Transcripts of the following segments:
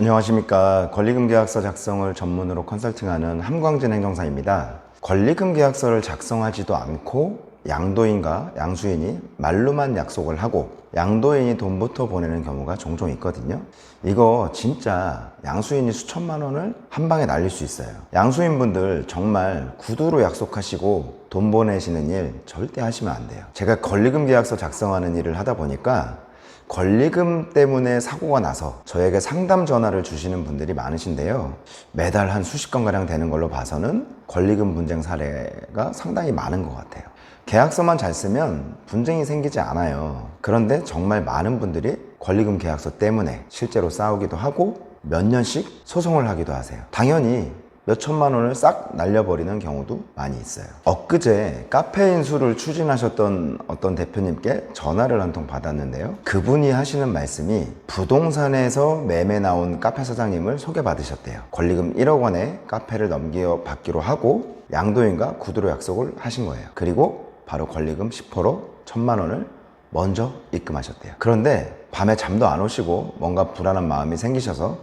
안녕하십니까. 권리금 계약서 작성을 전문으로 컨설팅하는 함광진 행정사입니다. 권리금 계약서를 작성하지도 않고 양도인과 양수인이 말로만 약속을 하고 양도인이 돈부터 보내는 경우가 종종 있거든요. 이거 진짜 양수인이 수천만 원을 한 방에 날릴 수 있어요. 양수인 분들 정말 구두로 약속하시고 돈 보내시는 일 절대 하시면 안 돼요. 제가 권리금 계약서 작성하는 일을 하다 보니까 권리금 때문에 사고가 나서 저에게 상담 전화를 주시는 분들이 많으신데요. 매달 한 수십 건가량 되는 걸로 봐서는 권리금 분쟁 사례가 상당히 많은 것 같아요. 계약서만 잘 쓰면 분쟁이 생기지 않아요. 그런데 정말 많은 분들이 권리금 계약서 때문에 실제로 싸우기도 하고 몇 년씩 소송을 하기도 하세요. 당연히 몇 천만 원을 싹 날려버리는 경우도 많이 있어요. 엊그제 카페 인 수를 추진하셨던 어떤 대표님께 전화를 한 통 받았는데요. 그분이 하시는 말씀이 부동산에서 매매 나온 카페 사장님을 소개받으셨대요. 권리금 1억 원에 카페를 넘겨 받기로 하고 양도인과 구두로 약속을 하신 거예요. 그리고 바로 권리금 10% 천만 원을 먼저 입금하셨대요. 그런데 밤에 잠도 안 오시고 뭔가 불안한 마음이 생기셔서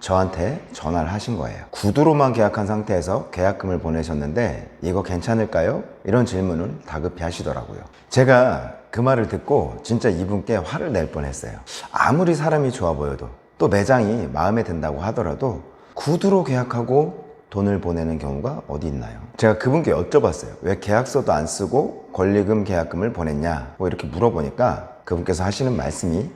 저한테 전화를 하신 거예요. 구두로만 계약한 상태에서 계약금을 보내셨는데 이거 괜찮을까요? 이런 질문을 다급히 하시더라고요. 제가 그 말을 듣고 진짜 이분께 화를 낼 뻔했어요. 아무리 사람이 좋아 보여도 또 매장이 마음에 든다고 하더라도 구두로 계약하고 돈을 보내는 경우가 어디 있나요? 제가 그분께 여쭤봤어요. 왜 계약서도 안 쓰고 권리금 계약금을 보냈냐? 뭐 이렇게 물어보니까 그분께서 하시는 말씀이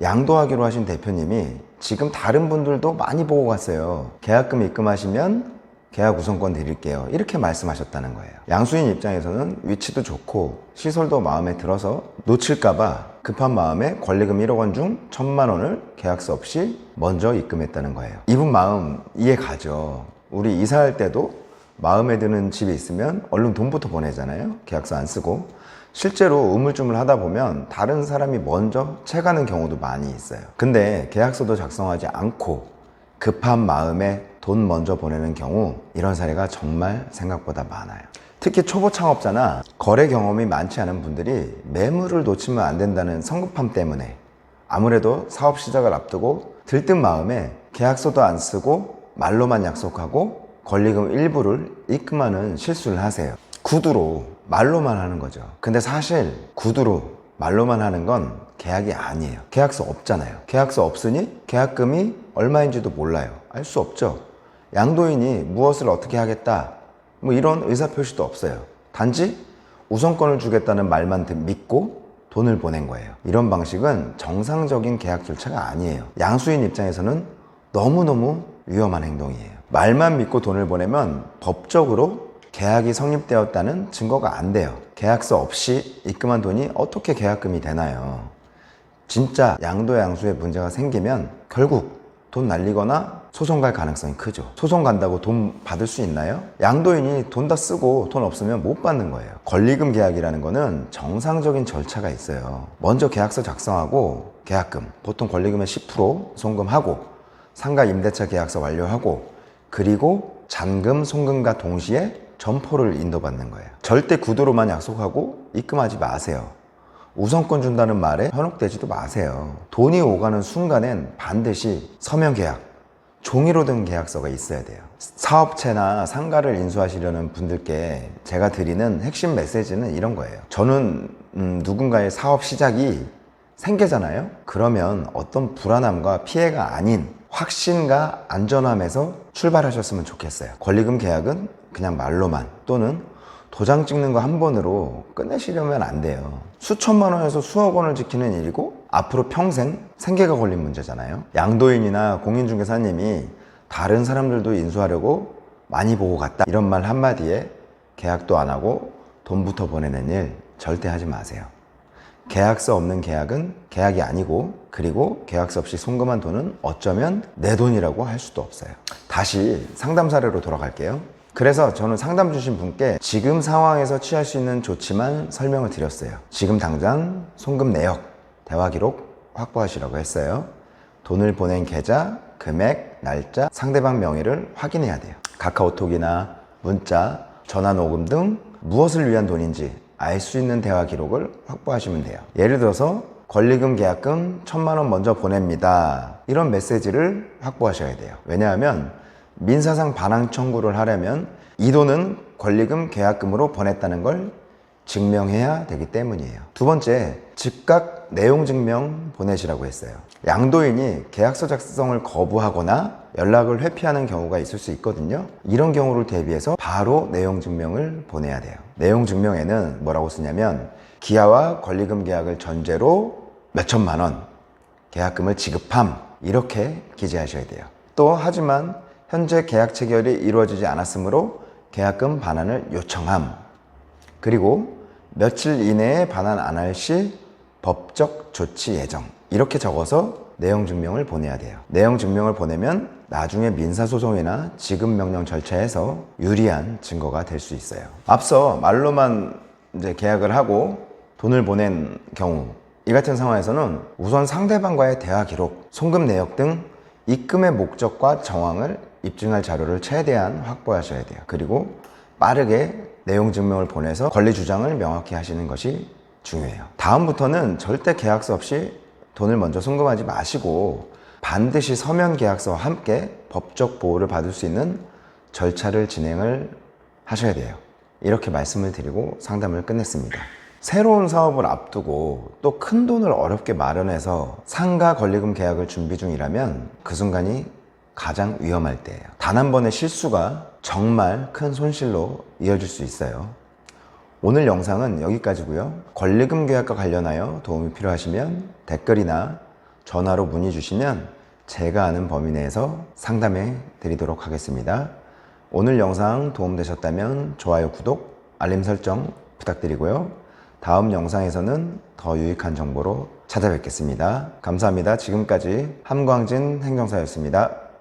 양도하기로 하신 대표님이 지금 다른 분들도 많이 보고 갔어요. 계약금 입금하시면 계약 우선권 드릴게요. 이렇게 말씀하셨다는 거예요. 양수인 입장에서는 위치도 좋고 시설도 마음에 들어서 놓칠까봐 급한 마음에 권리금 1억 원 중 천만 원을 계약서 없이 먼저 입금했다는 거예요. 이분 마음 이해 가죠. 우리 이사할 때도 마음에 드는 집이 있으면 얼른 돈부터 보내잖아요. 계약서 안 쓰고. 실제로 우물쭈물 하다 보면 다른 사람이 먼저 채가는 경우도 많이 있어요. 근데 계약서도 작성하지 않고 급한 마음에 돈 먼저 보내는 경우 이런 사례가 정말 생각보다 많아요. 특히 초보 창업자나 거래 경험이 많지 않은 분들이 매물을 놓치면 안 된다는 성급함 때문에 아무래도 사업 시작을 앞두고 들뜬 마음에 계약서도 안 쓰고 말로만 약속하고 권리금 일부를 입금하는 실수를 하세요. 구두로 말로만 하는 거죠. 근데 사실 구두로 말로만 하는 건 계약이 아니에요. 계약서 없잖아요. 계약서 없으니 계약금이 얼마인지도 몰라요. 알 수 없죠. 양도인이 무엇을 어떻게 하겠다. 뭐 이런 의사표시도 없어요. 단지 우선권을 주겠다는 말만 듣- 믿고 돈을 보낸 거예요. 이런 방식은 정상적인 계약 절차가 아니에요. 양수인 입장에서는 너무너무 위험한 행동이에요. 말만 믿고 돈을 보내면 법적으로 계약이 성립되었다는 증거가 안 돼요. 계약서 없이 입금한 돈이 어떻게 계약금이 되나요? 진짜 양도 양수에 문제가 생기면 결국 돈 날리거나 소송 갈 가능성이 크죠. 소송 간다고 돈 받을 수 있나요? 양도인이 돈 다 쓰고 돈 없으면 못 받는 거예요. 권리금 계약이라는 거는 정상적인 절차가 있어요. 먼저 계약서 작성하고 계약금, 보통 권리금의 10% 송금하고 상가 임대차 계약서 완료하고 그리고 잔금, 송금과 동시에 점포를 인도받는 거예요. 절대 구두로만 약속하고 입금하지 마세요. 우선권 준다는 말에 현혹되지도 마세요. 돈이 오가는 순간엔 반드시 서면 계약, 종이로 된 계약서가 있어야 돼요. 사업체나 상가를 인수하시려는 분들께 제가 드리는 핵심 메시지는 이런 거예요. 저는 음, 누군가의 사업 시작이 생계잖아요. 그러면 어떤 불안함과 피해가 아닌 확신과 안전함에서 출발하셨으면 좋겠어요. 권리금 계약은 그냥 말로만 또는 도장 찍는 거 한 번으로 끝내시려면 안 돼요. 수천만 원에서 수억 원을 지키는 일이고 앞으로 평생 생계가 걸린 문제잖아요. 양도인이나 공인중개사님이 다른 사람들도 인수하려고 많이 보고 갔다. 이런 말 한마디에 계약도 안 하고 돈부터 보내는 일 절대 하지 마세요. 계약서 없는 계약은 계약이 아니고 그리고 계약서 없이 송금한 돈은 어쩌면 내 돈이라고 할 수도 없어요. 다시 상담 사례로 돌아갈게요. 그래서 저는 상담 주신 분께 지금 상황에서 취할 수 있는 조치만 설명을 드렸어요. 지금 당장 송금 내역, 대화 기록 확보하시라고 했어요. 돈을 보낸 계좌, 금액, 날짜, 상대방 명의를 확인해야 돼요. 카카오톡이나 문자, 전화 녹음 등 무엇을 위한 돈인지 알 수 있는 대화 기록을 확보하시면 돼요. 예를 들어서 권리금 계약금 천만 원 먼저 보냅니다. 이런 메시지를 확보하셔야 돼요. 왜냐하면 민사상 반환 청구를 하려면 이 돈은 권리금 계약금으로 보냈다는 걸 증명해야 되기 때문이에요. 두 번째, 즉각 내용 증명 보내시라고 했어요. 양도인이 계약서 작성을 거부하거나 연락을 회피하는 경우가 있을 수 있거든요. 이런 경우를 대비해서 바로 내용 증명을 보내야 돼요. 내용 증명에는 뭐라고 쓰냐면 기아와 권리금 계약을 전제로 몇 천만 원 계약금을 지급함 이렇게 기재하셔야 돼요. 또 하지만 현재 계약 체결이 이루어지지 않았으므로 계약금 반환을 요청함 그리고 며칠 이내에 반환 안 할 시 법적 조치 예정 이렇게 적어서 내용 증명을 보내야 돼요. 내용 증명을 보내면 나중에 민사소송이나 지급명령 절차에서 유리한 증거가 될 수 있어요. 앞서 말로만 이제 계약을 하고 돈을 보낸 경우 이 같은 상황에서는 우선 상대방과의 대화 기록, 송금 내역 등 입금의 목적과 정황을 입증할 자료를 최대한 확보하셔야 돼요. 그리고 빠르게 내용 증명을 보내서 권리 주장을 명확히 하시는 것이 중요해요. 다음부터는 절대 계약서 없이 돈을 먼저 송금하지 마시고 반드시 서면 계약서와 함께 법적 보호를 받을 수 있는 절차를 진행을 하셔야 돼요. 이렇게 말씀을 드리고 상담을 끝냈습니다. 새로운 사업을 앞두고 또 큰 돈을 어렵게 마련해서 상가 권리금 계약을 준비 중이라면 그 순간이 가장 위험할 때예요. 단 한 번의 실수가 정말 큰 손실로 이어질 수 있어요. 오늘 영상은 여기까지고요. 권리금 계약과 관련하여 도움이 필요하시면 댓글이나 전화로 문의 주시면 제가 아는 범위 내에서 상담해 드리도록 하겠습니다. 오늘 영상 도움되셨다면 좋아요, 구독, 알림 설정 부탁드리고요. 다음 영상에서는 더 유익한 정보로 찾아뵙겠습니다. 감사합니다. 지금까지 함광진 행정사였습니다.